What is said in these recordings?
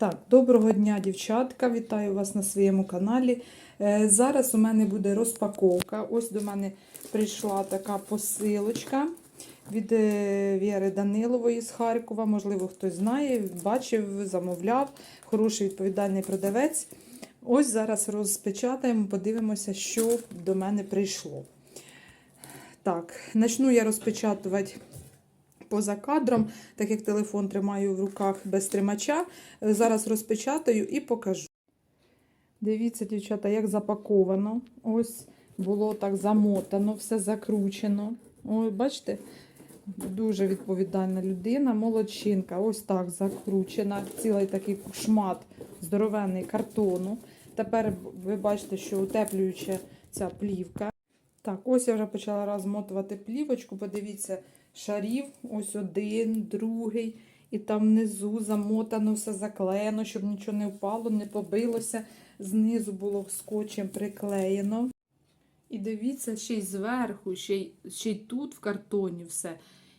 Так, доброго дня, дівчатка. Вітаю вас на своєму каналі. Е, Зараз у мене буде розпаковка. Ось до мене прийшла така посилочка від е, Віри Данилової з Харкова. Можливо, хтось знає, бачив, замовляв. Хороший відповідальний продавець. Ось зараз розпечатаємо, подивимося, що до мене прийшло. Так, почну я розпечатувати поза кадром, так як телефон тримаю в руках без тримача. Е, Зараз розпечатаю і покажу. Дивіться, дівчата, як запаковано. Ось було так замотано, все закручено. Ой, бачите? Дуже відповідальна людина, молодчинка. Ось так закручена. Цілий такий шмат здоровенний картону. Тепер ви бачите, що утеплююча ця плівка. Так, ось я вже почала розмотувати плівочку. Подивіться, шарів, ось один, другий. І там внизу замотано, все заклеєно, щоб нічого не впало, не побилося. Знизу було скотчем приклеєно. І дивіться, ще й зверху, ще й, ще й тут в картоні все.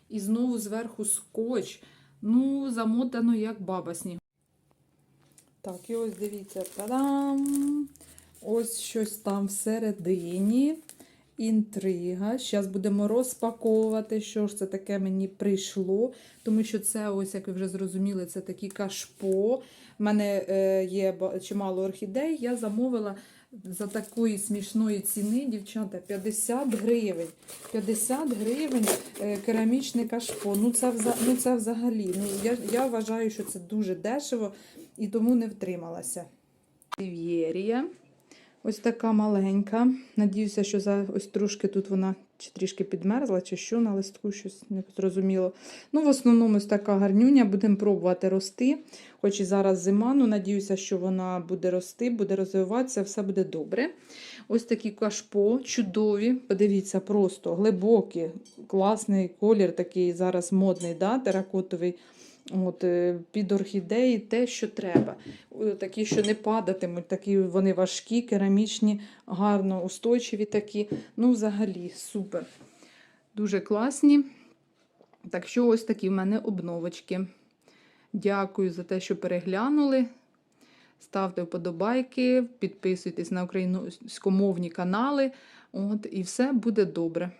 І знову зверху скотч. Ну, замотано, як баба сніг. Так, і ось дивіться, та-дам! Ось щось там всередині. Інтрига. Зараз будемо розпаковувати, що ж це таке мені прийшло. Тому що це, ось, як ви вже зрозуміли, це такі кашпо. У мене е, є чимало орхідей. Я замовила за такої смішної ціни, дівчата, 50 гривень. 50 гривень е, керамічне кашпо. Ну це, ну, це взагалі. Ну, я, я вважаю, що це дуже дешево і тому не втрималася. Сів'єрія. Ось така маленька. Надіюся, що за ось трошки тут вона чи трішки підмерзла, чи що на листку щось не зрозуміло. Ну, в основному ось така гарнюня. Будемо пробувати рости. Хоч і зараз зима, ну надіюся, що вона буде рости, буде розвиватися, все буде добре. Ось такі кашпо, чудові. Подивіться, просто глибокі, класний колір, такий зараз модний, да? теракотовий. От, е, під орхідеї те, що треба. Е, Такі, що не падатимуть, такі вони важкі, керамічні, гарно устойчиві такі. Ну, взагалі, супер. Дуже класні. Так що ось такі в мене обновочки. Дякую за те, що переглянули. Ставте вподобайки, підписуйтесь на українськомовні канали. От, і все буде добре.